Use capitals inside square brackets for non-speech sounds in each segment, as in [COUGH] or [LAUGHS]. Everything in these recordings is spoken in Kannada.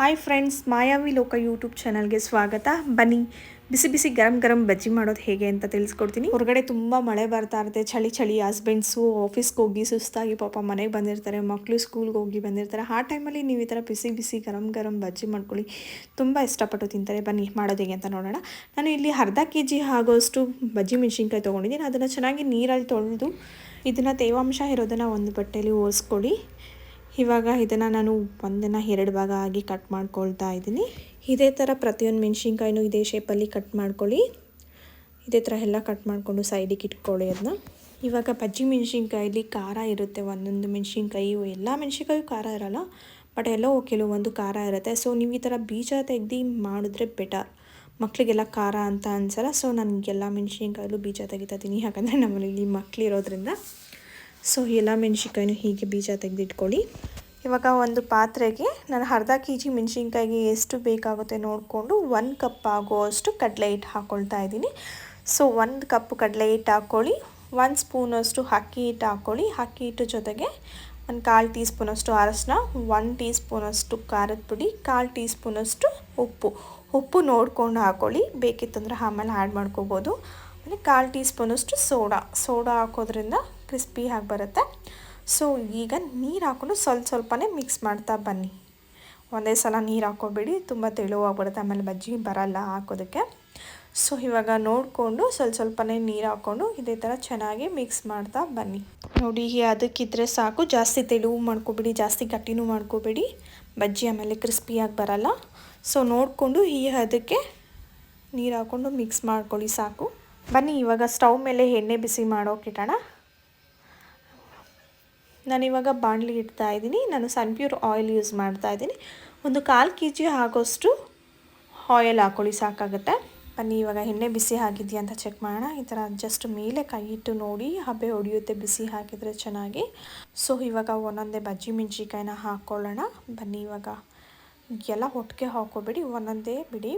ಹಾಯ್ ಫ್ರೆಂಡ್ಸ್ ಮಾಯಾವಿ ಲೋಕ ಯೂಟ್ಯೂಬ್ ಚಾನಲ್ಗೆ ಸ್ವಾಗತ. ಬನ್ನಿ, ಬಿಸಿ ಬಿಸಿ ಗರಂ ಗರಂ ಬಜ್ಜಿ ಮಾಡೋದು ಹೇಗೆ ಅಂತ ತಿಳಿಸ್ಕೊಡ್ತೀನಿ. ಹೊರಗಡೆ ತುಂಬ ಮಳೆ ಬರ್ತಾ ಇರುತ್ತೆ, ಚಳಿ ಚಳಿ ಹಸ್ಬೆಂಡ್ಸು ಆಫೀಸ್ಗೆ ಹೋಗಿ ಸುಸ್ತಾಗಿ ಪಾಪ ಮನೆಗೆ ಬಂದಿರ್ತಾರೆ ಮಕ್ಕಳು ಸ್ಕೂಲ್ಗೆ ಹೋಗಿ ಬಂದಿರ್ತಾರೆ. ಆ ಟೈಮಲ್ಲಿ ನೀವು ಈ ಥರ ಬಿಸಿ ಬಿಸಿ ಗರಂ ಗರಂ ಬಜ್ಜಿ ಮಾಡ್ಕೊಳ್ಳಿ. ತುಂಬ ಇಷ್ಟಪಟ್ಟು ತಿಂತಾರೆ. ಬನ್ನಿ, ಮಾಡೋದು ಹೇಗೆ ಅಂತ ನೋಡೋಣ. ನಾನು ಇಲ್ಲಿ ಅರ್ಧ ಕೆ ಜಿ ಆಗೋಷ್ಟು ಬಜ್ಜಿ ಮೆಣಸಿನ್ಕಾಯಿ ತೊಗೊಂಡಿದ್ದೀನಿ. ಅದನ್ನು ಚೆನ್ನಾಗಿ ನೀರಲ್ಲಿ ತೊಳೆದು, ಇದನ್ನು ತೇವಾಂಶ ಇರೋದನ್ನು ಒಂದು ಬಟ್ಟೆಯಲ್ಲಿ ಒರೆಸ್ಕೊಳ್ಳಿ. ಇವಾಗ ಇದನ್ನು ನಾನು ಒಂದನ್ನು ಎರಡು ಭಾಗ ಆಗಿ ಕಟ್ ಮಾಡ್ಕೊಳ್ತಾ ಇದ್ದೀನಿ. ಇದೇ ಥರ ಪ್ರತಿಯೊಂದು ಮೆಣಸಿನ್ಕಾಯಿನೂ ಇದೇ ಶೇಪಲ್ಲಿ ಕಟ್ ಮಾಡ್ಕೊಳ್ಳಿ. ಇದೇ ಥರ ಎಲ್ಲ ಕಟ್ ಮಾಡಿಕೊಂಡು ಸೈಡಿಗೆ ಇಟ್ಕೊಳ್ಳಿ ಅದನ್ನ ಇವಾಗ ಬಜ್ಜಿ ಮೆಣಸಿನ್ಕಾಯಲ್ಲಿ ಖಾರ ಇರುತ್ತೆ. ಒಂದೊಂದು ಮೆಣಸಿನ್ಕಾಯಿ, ಎಲ್ಲ ಮೆಣಸಿನ್ಕಾಯಿ ಖಾರ ಇರೋಲ್ಲ, ಬಟ್ ಎಲ್ಲೋ ಕೆಲವೊಂದು ಖಾರ ಇರುತ್ತೆ. ಸೊ ನೀವು ಈ ಥರ ಬೀಜ ತೆಗ್ದು ಮಾಡಿದ್ರೆ ಬೆಟರ್ ಮಕ್ಕಳಿಗೆಲ್ಲ ಖಾರ ಅಂತ ಅನ್ಸಲ್ಲ. ಸೊ ನನಗೆಲ್ಲ ಮೆಣಸಿನ್ಕಾಯಲ್ಲೂ ಬೀಜ ತೆಗಿತಾ ಇದ್ದೀನಿ. ಯಾಕಂದರೆ ನಮ್ಮಲ್ಲಿ ಮಕ್ಕಳಿರೋದ್ರಿಂದ ಸೊ ಎಲ್ಲ ಮೆಣಸಿನ್ಕಾಯಿನೂ ಹೀಗೆ ಬೀಜ ತೆಗೆದಿಟ್ಕೊಳ್ಳಿ. ಇವಾಗ ಒಂದು ಪಾತ್ರೆಗೆ ನಾನು ಅರ್ಧ ಕೆ ಜಿ ಮೆಣಸಿನ್ಕಾಯಿಗೆ ಎಷ್ಟು ಬೇಕಾಗುತ್ತೆ ನೋಡಿಕೊಂಡು ಒಂದು ಕಪ್ ಆಗೋ ಅಷ್ಟು ಕಡಲೆ ಹಿಟ್ಟು ಹಾಕ್ಕೊಳ್ತಾ ಇದ್ದೀನಿ. ಸೊ ಒಂದು ಕಪ್ ಕಡಲೆ ಹಿಟ್ಟು ಹಾಕ್ಕೊಳ್ಳಿ, ಒಂದು ಸ್ಪೂನಷ್ಟು ಅಕ್ಕಿ ಹಿಟ್ಟು ಹಾಕ್ಕೊಳ್ಳಿ. ಅಕ್ಕಿ ಹಿಟ್ಟು ಜೊತೆಗೆ ಒಂದು ಕಾಲು ಟೀ ಸ್ಪೂನಷ್ಟು ಅರಶಿನ, ಒಂದು ಟೀ ಸ್ಪೂನಷ್ಟು ಖಾರದ ಪುಡಿ, ಕಾಲು ಟೀ ಸ್ಪೂನಷ್ಟು ಉಪ್ಪು. ಉಪ್ಪು ನೋಡಿಕೊಂಡು ಹಾಕ್ಕೊಳ್ಳಿ, ಬೇಕಿತ್ತಂದ್ರೆ ಆಮೇಲೆ ಆ್ಯಡ್ ಮಾಡ್ಕೋಬೋದು. ಆಮೇಲೆ ಕಾಲು ಟೀ ಸ್ಪೂನಷ್ಟು ಸೋಡಾ. ಸೋಡಾ ಹಾಕೋದ್ರಿಂದ ಕ್ರಿಸ್ಪಿ ಆಗಿ ಬರುತ್ತೆ. ಸೊ ಈಗ ನೀರು ಹಾಕೊಂಡು ಸ್ವಲ್ಪ ಸ್ವಲ್ಪನೇ ಮಿಕ್ಸ್ ಮಾಡ್ತಾ ಬನ್ನಿ. ಒಂದೇ ಸಲ ನೀರು ಹಾಕೋಬೇಡಿ, ತುಂಬ ತೆಳುವಾಗ್ಬಿಡುತ್ತೆ ಆಮೇಲೆ ಬಜ್ಜಿ ಬರಲ್ಲ ಹಾಕೋದಕ್ಕೆ. ಸೊ ಇವಾಗ ನೋಡಿಕೊಂಡು ಸ್ವಲ್ಪ ಸ್ವಲ್ಪನೇ ನೀರು ಹಾಕ್ಕೊಂಡು ಇದೇ ಥರ ಚೆನ್ನಾಗಿ ಮಿಕ್ಸ್ ಮಾಡ್ತಾ ಬನ್ನಿ. ನೋಡಿ ಅದಕ್ಕಿದ್ರೆ ಸಾಕು. ಜಾಸ್ತಿ ತೆಳುವು ಮಾಡ್ಕೋಬೇಡಿ, ಜಾಸ್ತಿ ಗಟ್ಟಿನೂ ಮಾಡ್ಕೋಬೇಡಿ. ಬಜ್ಜಿ ಆಮೇಲೆ ಕ್ರಿಸ್ಪಿಯಾಗಿ ಬರಲ್ಲ. ಸೊ ನೋಡಿಕೊಂಡು ಈ ಅದಕ್ಕೆ ನೀರು ಹಾಕ್ಕೊಂಡು ಮಿಕ್ಸ್ ಮಾಡ್ಕೊಳ್ಳಿ ಸಾಕು. ಬನ್ನಿ, ಇವಾಗ ಸ್ಟವ್ ಮೇಲೆ ಎಣ್ಣೆ ಬಿಸಿ ಮಾಡೋಕ್ಕಿಟ್ಟೋಣ ನಾನಿವಾಗ ಬಾಣಲಿ ಇಡ್ತಾ ಇದ್ದೀನಿ. ನಾನು ಸನ್ಪ್ಯೂರ್ ಆಯಿಲ್ ಯೂಸ್ ಮಾಡ್ತಾ ಇದ್ದೀನಿ. ಒಂದು ಕಾಲು ಕೆ ಜಿ ಆಗೋಷ್ಟು ಆಯಿಲ್ ಹಾಕ್ಕೊಳ್ಳಿ ಸಾಕಾಗುತ್ತೆ. ಬನ್ನಿ, ಇವಾಗ ಎಣ್ಣೆ ಬಿಸಿ ಆಗಿದೆಯಾ ಅಂತ ಚೆಕ್ ಮಾಡೋಣ. ಈ ಥರ ಜಸ್ಟ್ ಮೇಲೆ ಕೈ ಇಟ್ಟು ನೋಡಿ, ಹಬ್ಬೆ ಹೊಡೆಯುತ್ತೆ ಬಿಸಿ ಹಾಕಿದರೆ ಚೆನ್ನಾಗಿ. ಸೊ ಇವಾಗ ಒಂದೊಂದೇ ಬಜ್ಜಿ ಮೆಣಸಿಕಾಯಿನ ಹಾಕ್ಕೊಳ್ಳೋಣ ಬನ್ನಿ, ಇವಾಗ ಎಲ್ಲ ಒಟ್ಟಿಗೆ ಹಾಕೋಬೇಡಿ ಒಂದೊಂದೇ ಬಿಡಿ.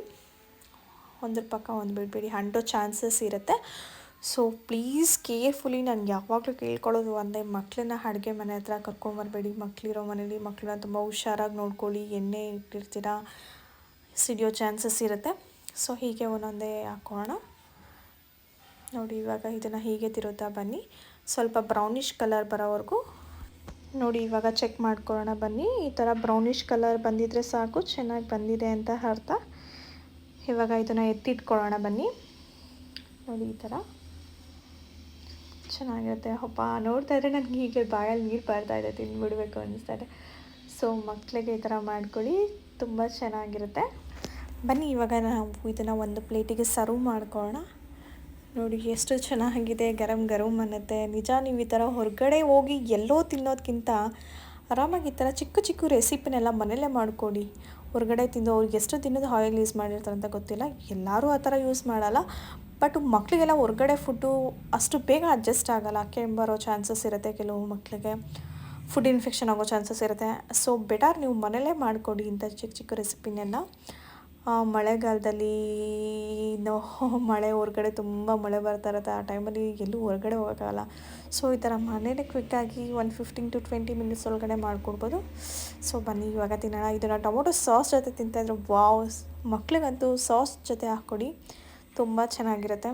ಒಂದ್ರ ಪಕ್ಕ ಒಂದು ಬಿಡಬೇಡಿ. ಅಂಟೋ ಚಾನ್ಸಸ್ ಇರುತ್ತೆ. ಸೊ ಪ್ಲೀಸ್ ಕೇರ್ಫುಲಿ ನಾನು ಯಾವಾಗಲೂ ಕೇಳ್ಕೊಳ್ಳೋದು ಒಂದೇ ಮಕ್ಕಳನ್ನ ಅಡುಗೆ ಮನೆ ಹತ್ರ ಕರ್ಕೊಂಬರ್ಬೇಡಿ ಮಕ್ಕಳಿರೋ ಮನೇಲಿ ಮಕ್ಕಳನ್ನ ತುಂಬ ಹುಷಾರಾಗಿ ನೋಡ್ಕೊಳ್ಳಿ. ಎಣ್ಣೆ ಇಟ್ಟಿರ್ತೀರ? ಸಿಡಿಯೋ ಚಾನ್ಸಸ್ ಇರುತ್ತೆ. ಸೊ ಹೀಗೆ ಒಂದೊಂದೇ ಹಾಕೋಣ. ನೋಡಿ, ಇವಾಗ ಇದನ್ನು ಹೀಗೆ ತಿರುತ್ತಾ ಬನ್ನಿ. ಸ್ವಲ್ಪ ಬ್ರೌನಿಷ್ ಕಲರ್ ಬರೋವರೆಗೂ. ನೋಡಿ, ಇವಾಗ ಚೆಕ್ ಮಾಡ್ಕೊಳ್ಳೋಣ ಬನ್ನಿ. ಈ ಥರ ಬ್ರೌನಿಷ್ ಕಲರ್ ಬಂದಿದ್ರೆ ಸಾಕು, ಚೆನ್ನಾಗಿ ಬಂದಿದೆ ಅಂತ ಅರ್ಥ. ಇವಾಗ ಇದನ್ನು ಎತ್ತಿಟ್ಕೊಳ್ಳೋಣ ಬನ್ನಿ. ನೋಡಿ, ಈ ಥರ ಚೆನ್ನಾಗಿರುತ್ತೆ. ಹಬ್ಬ ನೋಡ್ತಾ ಇದ್ರೆ ನನಗೆ ಹೀಗೆ ಬಾಯಲ್ಲಿ ನೀರು ಬರ್ತಾ ಇದೆ ತಿಂದ್ಬಿಡ್ಬೇಕು ಅನ್ನಿಸ್ತಾ ಇದೆ. ಸೊ ಮಕ್ಕಳಿಗೆ ಈ ಥರ ಮಾಡ್ಕೊಳ್ಳಿ, ತುಂಬ ಚೆನ್ನಾಗಿರುತ್ತೆ. ಬನ್ನಿ, ಇವಾಗ ನಾವು ಇದನ್ನು ಒಂದು ಪ್ಲೇಟಿಗೆ ಸರ್ವ್ ಮಾಡ್ಕೊಳ್ಳೋಣ. ನೋಡಿ, ಎಷ್ಟು ಚೆನ್ನಾಗಿದೆ. ಗರಂ ಗರಂ ಅನ್ನತ್ತೆ. ನಿಜ, ನೀವು ಈ ಥರ ಹೊರಗಡೆ ಹೋಗಿ ಎಲ್ಲೋ ತಿನ್ನೋದಕ್ಕಿಂತ ಆರಾಮಾಗಿ ಈ ಥರ ಚಿಕ್ಕ ಚಿಕ್ಕ ರೆಸಿಪಿನೆಲ್ಲ ಮನೇಲೇ ಮಾಡ್ಕೊಡಿ ಹೊರಗಡೆ ತಿಂದು ಅವ್ರಿಗೆ ಎಷ್ಟು ತಿನ್ನೋದು ಆಯಿಲ್ ಯೂಸ್ ಮಾಡಿರ್ತಾರೆ ಅಂತ ಗೊತ್ತಿಲ್ಲ. ಎಲ್ಲರೂ ಆ ಥರ ಯೂಸ್ ಮಾಡಲ್ಲ. ಬಟ್ ಮಕ್ಕಳಿಗೆಲ್ಲ ಹೊರಗಡೆ ಫುಡ್ಡು ಅಷ್ಟು ಬೇಗ ಅಡ್ಜಸ್ಟ್ ಆಗೋಲ್ಲ. ಕೆಮ್ಮು ಚಾನ್ಸಸ್ ಇರುತ್ತೆ ಕೆಲವು ಮಕ್ಕಳಿಗೆ ಫುಡ್ ಇನ್ಫೆಕ್ಷನ್ ಆಗೋ ಚಾನ್ಸಸ್ ಇರುತ್ತೆ. ಸೊ ಬೆಟರ್ ನೀವು ಮನೇಲೇ ಮಾಡಿಕೊಡಿ ಇಂಥ ಚಿಕ್ಕ ಚಿಕ್ಕ ರೆಸಿಪಿನೆಲ್ಲ ಮಳೆಗಾಲದಲ್ಲಿ [LAUGHS] ಮಳೆ ಹೊರಗಡೆ ತುಂಬ ಮಳೆ ಬರ್ತಾ ಇರುತ್ತೆ. ಆ ಟೈಮಲ್ಲಿ ಎಲ್ಲೂ ಹೊರಗಡೆ ಹೋಗೋಕ್ಕಾಗಲ್ಲ. ಸೊ ಈ ಥರ ಮನೇಲೆ ಕ್ವಿಕ್ಕಾಗಿ ಒಂದು ಫಿಫ್ಟೀನ್ ಟು ಟ್ವೆಂಟಿ ಮಿನಿಟ್ಸ್ ಒಳಗಡೆ ಮಾಡಿಕೊಡ್ಬೋದು. ಸೊ ಬನ್ನಿ, ಇವಾಗ ತಿನ್ನೋಣ. ಇದನ್ನು ಟೊಮೊಟೊ ಸಾಸ್ ಜೊತೆ ತಿಂತಾಯಿದ್ರು ವಾವ್. ಮಕ್ಳಿಗಂತೂ ಸಾಸ್ ಜೊತೆ ಹಾಕ್ಕೊಡಿ. ತುಂಬ ಚೆನ್ನಾಗಿರುತ್ತೆ.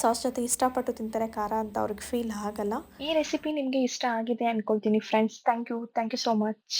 ಸಾಸ್ ಜೊತೆ ಇಷ್ಟಪಟ್ಟು ತಿಂತಾರೆ ಖಾರ ಅಂತ ಅವ್ರಿಗೆ ಫೀಲ್ ಆಗಲ್ಲ. ಈ ರೆಸಿಪಿ ನಿಮಗೆ ಇಷ್ಟ ಆಗಿದೆ ಅಂದ್ಕೊಳ್ತೀನಿ friends thank you thank you so much